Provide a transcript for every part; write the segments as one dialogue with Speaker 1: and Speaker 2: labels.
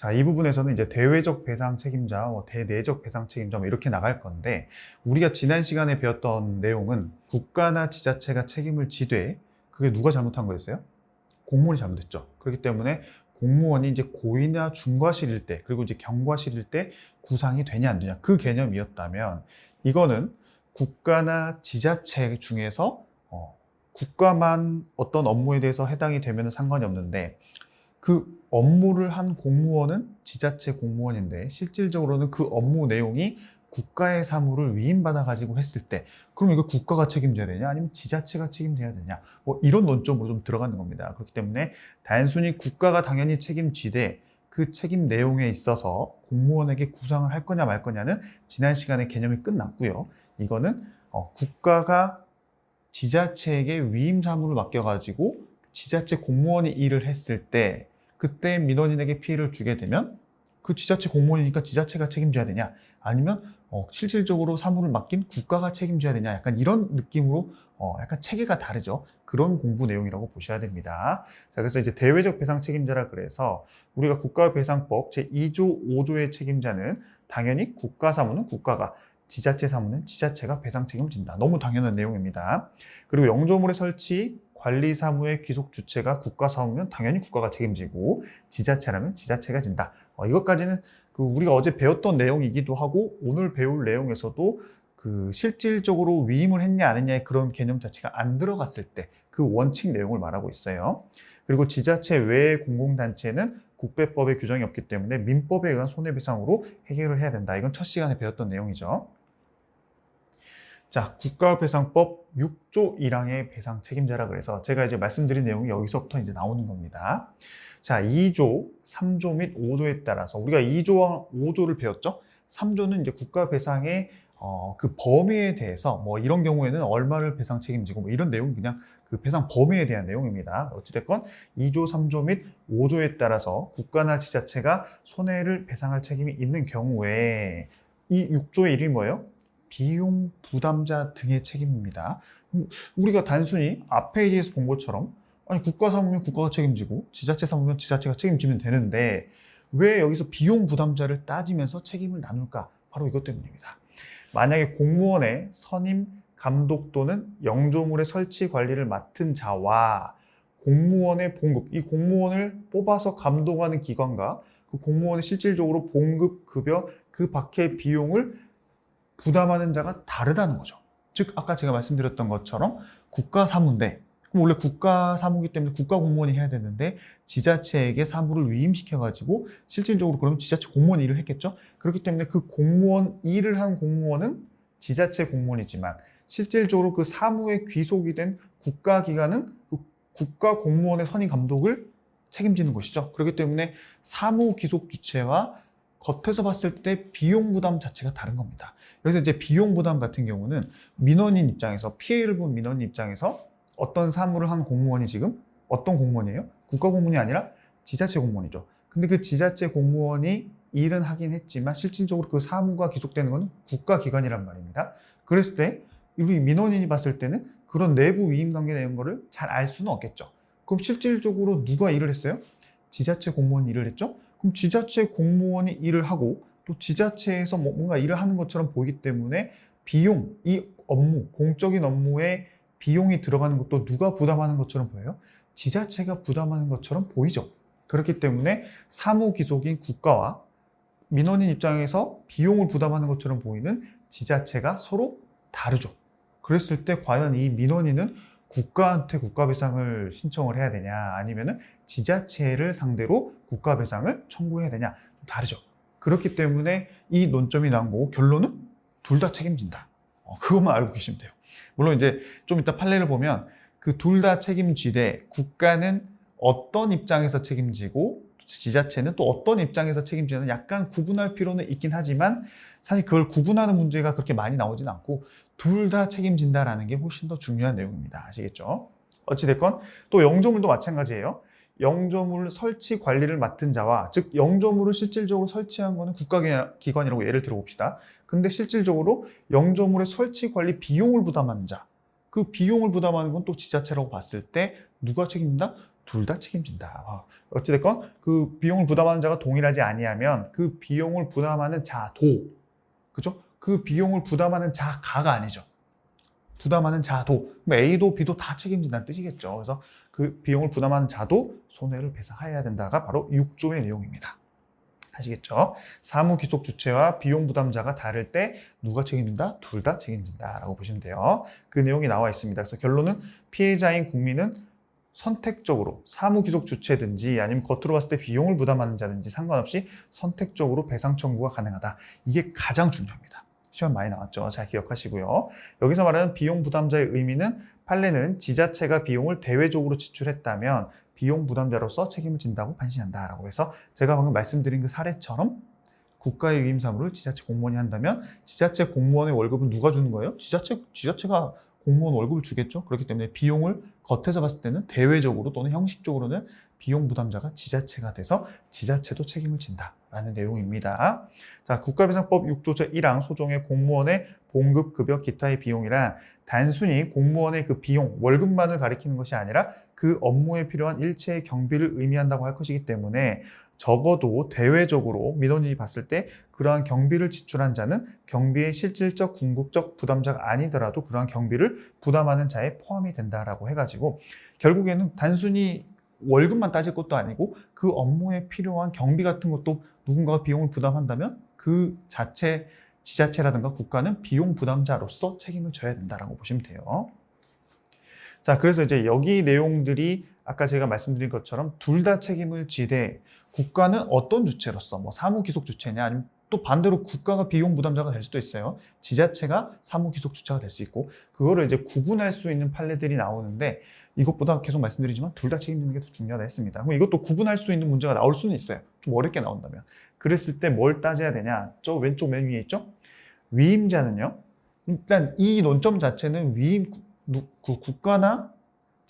Speaker 1: 자, 이 부분에서는 이제 대외적 배상 책임자, 뭐 대내적 배상 책임자 뭐 이렇게 나갈 건데 우리가 지난 시간에 배웠던 내용은 국가나 지자체가 책임을 지되 그게 누가 잘못한 거였어요? 공무원이 잘못했죠. 그렇기 때문에 공무원이 이제 고의나 중과실일 때 그리고 이제 경과실일 때 구상이 되냐 안 되냐 그 개념이었다면 이거는 국가나 지자체 중에서 어, 국가만 어떤 업무에 대해서 해당이 되면 상관이 없는데 그 업무를 한 공무원은 지자체 공무원인데 실질적으로는 그 업무 내용이 국가의 사무를 위임받아 가지고 했을 때 그럼 이거 국가가 책임져야 되냐 아니면 지자체가 책임져야 되냐 뭐 이런 논점으로 좀 들어가는 겁니다. 그렇기 때문에 단순히 국가가 당연히 책임지되 그 책임 내용에 있어서 공무원에게 구상을 할 거냐 말 거냐는 지난 시간에 개념이 끝났고요. 이거는 어, 국가가 지자체에게 위임 사무를 맡겨 가지고 지자체 공무원이 일을 했을 때 그때 민원인에게 피해를 주게 되면 그 지자체 공무원이니까 지자체가 책임져야 되냐 아니면 어, 실질적으로 사무를 맡긴 국가가 책임져야 되냐 약간 이런 느낌으로 어, 약간 체계가 다르죠 그런 공부 내용이라고 보셔야 됩니다 자 그래서 이제 대외적 배상 책임자라 그래서 우리가 국가배상법 제2조 5조의 책임자는 당연히 국가 사무는 국가가 지자체 사무는 지자체가 배상 책임을 진다. 너무 당연한 내용입니다. 그리고 영조물의 설치, 관리 사무의 귀속 주체가 국가 사무면 당연히 국가가 책임지고 지자체라면 지자체가 진다. 어, 이것까지는 그 우리가 어제 배웠던 내용이기도 하고 오늘 배울 내용에서도 그 실질적으로 위임을 했냐 안 했냐의 그런 개념 자체가 안 들어갔을 때 그 원칙 내용을 말하고 있어요. 그리고 지자체 외의 공공단체는 국배법에 규정이 없기 때문에 민법에 의한 손해배상으로 해결을 해야 된다. 이건 첫 시간에 배웠던 내용이죠. 자, 국가배상법 6조 1항의 배상 책임자라 그래서 제가 이제 말씀드린 내용이 여기서부터 이제 나오는 겁니다. 자, 2조, 3조 및 5조에 따라서 우리가 2조와 5조를 배웠죠? 3조는 이제 국가배상의 어, 그 범위에 대해서 뭐 이런 경우에는 얼마를 배상 책임지고 뭐 이런 내용이 그냥 그 배상 범위에 대한 내용입니다. 어찌됐건 2조, 3조 및 5조에 따라서 국가나 지자체가 손해를 배상할 책임이 있는 경우에 이 6조의 이름이 뭐예요? 비용 부담자 등의 책임입니다. 음, 우리가 단순히 앞에 얘기해서 본 것처럼 아니 국가 사무면 국가가 책임지고 지자체 사무면 지자체가 책임지면 되는데 왜 여기서 비용 부담자를 따지면서 책임을 나눌까? 바로 이것 때문입니다. 만약에 공무원의 선임, 감독 또는 영조물의 설치 관리를 맡은 자와 공무원의 봉급, 이 공무원을 뽑아서 감독하는 기관과 그 공무원이 실질적으로 봉급, 급여, 그 밖의 비용을 부담하는 자가 다르다는 거죠. 즉 아까 제가 말씀드렸던 것처럼 국가 사무인데 그럼 원래 국가 사무기 때문에 국가 공무원이 해야 되는데 지자체에게 사무를 위임시켜 가지고 실질적으로 그러면 지자체 공무원 일을 했겠죠. 그렇기 때문에 그 공무원 일을 한 공무원은 지자체 공무원이지만 실질적으로 그 사무에 귀속이 된 국가 기관은 그 국가 공무원의 선임 감독을 책임지는 것이죠. 그렇기 때문에 사무 귀속 주체와 겉에서 봤을 때 비용 부담 자체가 다른 겁니다. 여기서 이제 비용 부담 같은 경우는 민원인 입장에서 피해를 본 민원인 입장에서 어떤 사무를 한 공무원이 지금 어떤 공무원이에요? 국가 공무원이 아니라 지자체 공무원이죠. 근데 그 지자체 공무원이 일은 하긴 했지만 실질적으로 그 사무가 기속되는 것은 국가 기관이란 말입니다. 그랬을 때 우리 민원인이 봤을 때는 그런 내부 위임 관계 내용 거를 잘알 수는 없겠죠. 그럼 실질적으로 누가 일을 했어요? 지자체 공무원이 일을 했죠? 그럼 지자체 공무원이 일을 하고 또 지자체에서 뭐 뭔가 일을 하는 것처럼 보이기 때문에 비용, 이 업무, 공적인 업무에 비용이 들어가는 것도 누가 부담하는 것처럼 보여요? 지자체가 부담하는 것처럼 보이죠. 그렇기 때문에 사무 기속인 국가와 민원인 입장에서 비용을 부담하는 것처럼 보이는 지자체가 서로 다르죠. 그랬을 때 과연 이 민원인은 국가한테 국가배상을 신청을 해야 되냐 아니면은 지자체를 상대로 국가배상을 청구해야 되냐 좀 다르죠. 그렇기 때문에 이 논점이 나온 거고 결론은 둘 다 책임진다. 어, 그것만 알고 계시면 돼요. 물론 이제 좀 이따 판례를 보면 그 둘 다 책임지되 국가는 어떤 입장에서 책임지고 지자체는 또 어떤 입장에서 책임지는 약간 구분할 필요는 있긴 하지만 사실 그걸 구분하는 문제가 그렇게 많이 나오진 않고 둘 다 책임진다라는 게 훨씬 더 중요한 내용입니다. 아시겠죠? 어찌됐건 또 영조물도 마찬가지예요. 영조물 설치 관리를 맡은 자와 즉 영조물을 실질적으로 설치한 거는 국가기관이라고 예를 들어 봅시다. 근데 실질적으로 영조물의 설치 관리 비용을 부담하는 자, 그 비용을 부담하는 건 또 지자체라고 봤을 때 누가 책임진다? 둘 다 책임진다. 아, 어찌됐건 그 비용을 부담하는 자가 동일하지 아니하면 그 비용을 부담하는 자도 그죠? 그 비용을 부담하는 자가가 아니죠. 부담하는 자도 A도 B도 다 책임진다는 뜻이겠죠. 그래서 그 비용을 부담하는 자도 손해를 배상해야 된다가 바로 6조의 내용입니다. 아시겠죠? 사무 귀속 주체와 비용 부담자가 다를 때 누가 책임진다? 둘 다 책임진다라고 보시면 돼요. 그 내용이 나와 있습니다. 그래서 결론은 피해자인 국민은 선택적으로 사무 귀속 주체든지 아니면 겉으로 봤을 때 비용을 부담하는 자든지 상관없이 선택적으로 배상 청구가 가능하다. 이게 가장 중요합니다. 시험 많이 나왔죠. 잘 기억하시고요. 여기서 말하는 비용 부담자의 의미는 판례는 지자체가 비용을 대외적으로 지출했다면 비용 부담자로서 책임을 진다고 판시한다라고 해서 제가 방금 말씀드린 그 사례처럼 국가의 위임 사무를 지자체 공무원이 한다면 지자체 공무원의 월급은 누가 주는 거예요? 지자체 지자체가 공무원 월급을 주겠죠. 그렇기 때문에 비용을 겉에서 봤을 때는 대외적으로 또는 형식적으로는 비용 부담자가 지자체가 돼서 지자체도 책임을 진다라는 내용입니다. 자, 국가배상법 6조 제1항 소정의 공무원의 봉급, 급여, 기타의 비용이란 단순히 공무원의 그 비용, 월급만을 가리키는 것이 아니라 그 업무에 필요한 일체의 경비를 의미한다고 할 것이기 때문에 적어도 대외적으로 민원인이 봤을 때 그러한 경비를 지출한 자는 경비의 실질적 궁극적 부담자가 아니더라도 그러한 경비를 부담하는 자에 포함이 된다라고 해가지고 결국에는 단순히 월급만 따질 것도 아니고 그 업무에 필요한 경비 같은 것도 누군가가 비용을 부담한다면 그 자체 지자체라든가 국가는 비용 부담자로서 책임을 져야 된다라고 보시면 돼요. 자, 그래서 이제 여기 내용들이 아까 제가 말씀드린 것처럼 둘 다 책임을 지되 국가는 어떤 주체로서 뭐 사무 기속 주체냐 아니면 또 반대로 국가가 비용 부담자가 될 수도 있어요. 지자체가 사무 기속 주체가 될 수 있고 그거를 이제 구분할 수 있는 판례들이 나오는데 이것보다 계속 말씀드리지만 둘 다 책임지는 게 더 중요하다 했습니다. 그럼 이것도 구분할 수 있는 문제가 나올 수는 있어요. 좀 어렵게 나온다면. 그랬을 때 뭘 따져야 되냐? 저 왼쪽 맨 위에 있죠? 위임자는요. 일단 이 논점 자체는 위임 국가나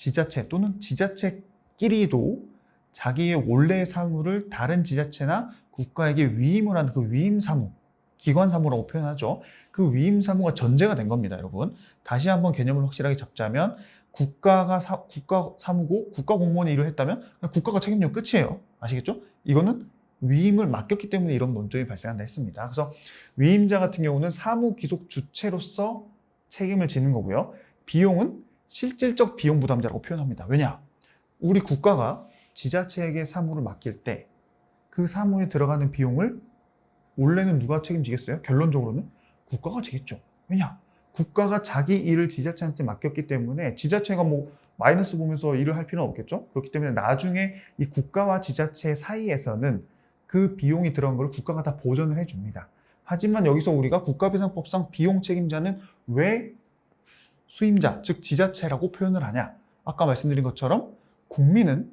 Speaker 1: 지자체 또는 지자체끼리도 자기의 원래의 사무를 다른 지자체나 국가에게 위임을 하는 그 위임 사무, 기관 사무라고 표현하죠. 그 위임 사무가 전제가 된 겁니다, 여러분. 다시 한번 개념을 확실하게 잡자면 국가가 사, 국가 사무고 국가 공무원이 일을 했다면 국가가 책임지면 끝이에요. 아시겠죠? 이거는 위임을 맡겼기 때문에 이런 논점이 발생한다 했습니다. 그래서 위임자 같은 경우는 사무 기속 주체로서 책임을 지는 거고요. 비용은 실질적 비용 부담자라고 표현합니다. 왜냐? 우리 국가가 지자체에게 사무를 맡길 때 그 사무에 들어가는 비용을 원래는 누가 책임지겠어요? 결론적으로는 국가가 지겠죠. 왜냐? 국가가 자기 일을 지자체한테 맡겼기 때문에 지자체가 뭐 마이너스 보면서 일을 할 필요는 없겠죠. 그렇기 때문에 나중에 이 국가와 지자체 사이에서는 그 비용이 들어간 걸 국가가 다 보전을 해줍니다. 하지만 여기서 우리가 국가배상법상 비용 책임자는 왜 수임자, 즉 지자체라고 표현을 하냐? 아까 말씀드린 것처럼 국민은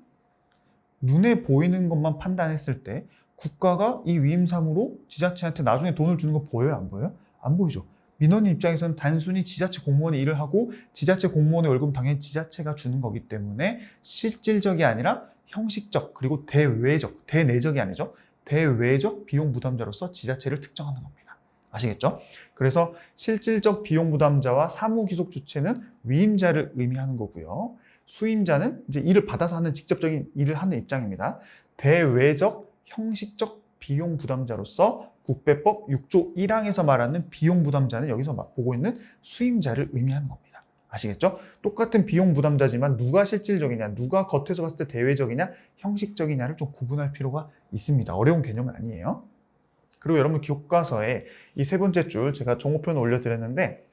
Speaker 1: 눈에 보이는 것만 판단했을 때 국가가 이 위임사무로 지자체한테 나중에 돈을 주는 거 보여요? 안 보여요? 안 보이죠. 민원인 입장에서는 단순히 지자체 공무원이 일을 하고 지자체 공무원의 월급은 당연히 지자체가 주는 거기 때문에 실질적이 아니라 형식적 그리고 대외적, 대내적이 아니죠. 대외적 비용 부담자로서 지자체를 특정하는 겁니다. 아시겠죠? 그래서 실질적 비용 부담자와 사무 귀속 주체는 위임자를 의미하는 거고요. 수임자는 이제 일을 받아서 하는 직접적인 일을 하는 입장입니다. 대외적 형식적 비용 부담자로서 국배법 6조 1항에서 말하는 비용 부담자는 여기서 막 보고 있는 수임자를 의미하는 겁니다. 아시겠죠? 똑같은 비용 부담자지만 누가 실질적이냐, 누가 겉에서 봤을 때 대외적이냐, 형식적이냐를 좀 구분할 필요가 있습니다. 어려운 개념은 아니에요. 그리고 여러분 교과서에 이 세 번째 줄 제가 종호표는 올려드렸는데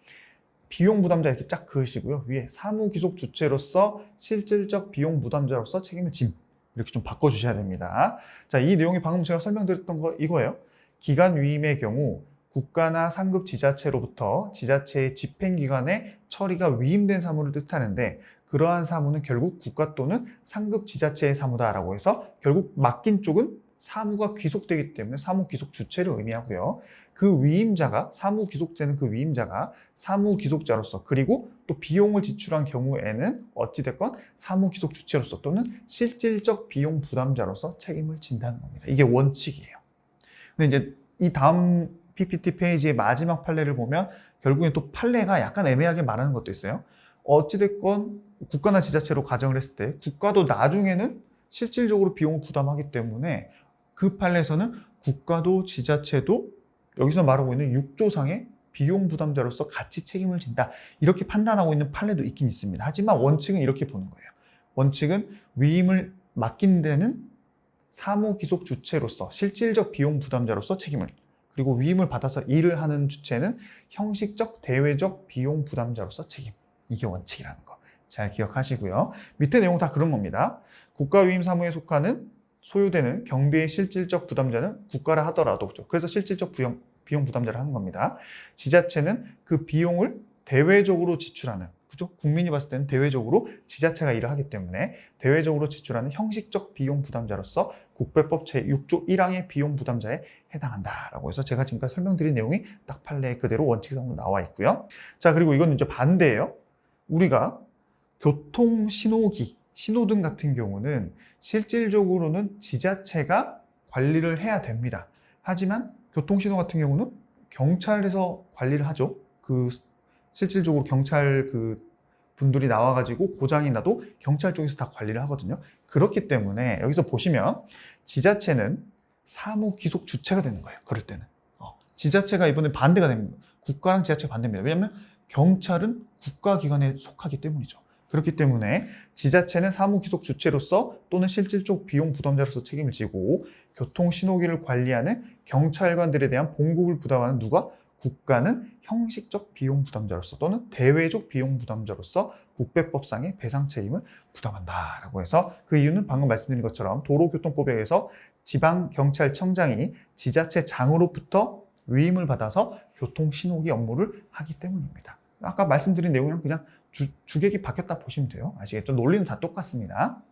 Speaker 1: 비용 부담자 이렇게 쫙 그으시고요. 위에 사무 귀속 주체로서 실질적 비용 부담자로서 책임을 짐 이렇게 좀 바꿔주셔야 됩니다. 자, 이 내용이 방금 제가 설명드렸던 거 이거예요. 기간 위임의 경우 국가나 상급 지자체로부터 지자체의 집행기관에 처리가 위임된 사무를 뜻하는데 그러한 사무는 결국 국가 또는 상급 지자체의 사무다라고 해서 결국 맡긴 쪽은 사무가 귀속되기 때문에 사무 귀속 주체를 의미하고요. 그 위임자가 사무 귀속되는 그 위임자가 사무 귀속자로서 그리고 또 비용을 지출한 경우에는 어찌됐건 사무 귀속 주체로서 또는 실질적 비용 부담자로서 책임을 진다는 겁니다. 이게 원칙이에요. 근데 이제 이 다음 PPT 페이지의 마지막 판례를 보면 결국엔 또 판례가 약간 애매하게 말하는 것도 있어요. 어찌됐건 국가나 지자체로 가정을 했을 때 국가도 나중에는 실질적으로 비용을 부담하기 때문에 그 판례에서는 국가도 지자체도 여기서 말하고 있는 6조상의 비용 부담자로서 같이 책임을 진다. 이렇게 판단하고 있는 판례도 있긴 있습니다. 하지만 원칙은 이렇게 보는 거예요. 원칙은 위임을 맡긴 데는 사무 기속 주체로서 실질적 비용 부담자로서 책임을 그리고 위임을 받아서 일을 하는 주체는 형식적 대외적 비용 부담자로서 책임. 이게 원칙이라는 거. 잘 기억하시고요. 밑에 내용 다 그런 겁니다. 국가 위임 사무에 속하는 소요되는 경비의 실질적 부담자는 국가라 하더라도 그죠. 그래서 실질적 비용, 비용 부담자를 하는 겁니다. 지자체는 그 비용을 대외적으로 지출하는 그죠? 국민이 봤을 때는 대외적으로 지자체가 일을 하기 때문에 대외적으로 지출하는 형식적 비용 부담자로서 국배법 제6조 1항의 비용 부담자에 해당한다라고 해서 제가 지금까지 설명드린 내용이 딱 판례 그대로 원칙상으로 나와 있고요. 자, 그리고 이건 이제 반대예요. 우리가 교통 신호기, 신호등 같은 경우는 실질적으로는 지자체가 관리를 해야 됩니다. 하지만 교통신호 같은 경우는 경찰에서 관리를 하죠. 그 실질적으로 경찰 그 분들이 나와가지고 고장이 나도 경찰 쪽에서 다 관리를 하거든요. 그렇기 때문에 여기서 보시면 지자체는 사무 귀속 주체가 되는 거예요. 그럴 때는 어, 지자체가 이번에 반대가 됩니다. 국가랑 지자체 반대입니다. 왜냐하면 경찰은 국가기관에 속하기 때문이죠. 그렇기 때문에 지자체는 사무 귀속 주체로서 또는 실질적 비용 부담자로서 책임을 지고 교통 신호기를 관리하는 경찰관들에 대한 봉급을 부담하는 누가 국가는 형식적 비용 부담자로서 또는 대외적 비용 부담자로서 국배법상의 배상 책임을 부담한다라고 해서 그 이유는 방금 말씀드린 것처럼 도로교통법에 의해서 지방경찰청장이 지자체 장으로부터 위임을 받아서 교통신호기 업무를 하기 때문입니다. 아까 말씀드린 내용이랑 그냥 주, 주객이 바뀌었다 보시면 돼요. 아시겠죠? 논리는 다 똑같습니다.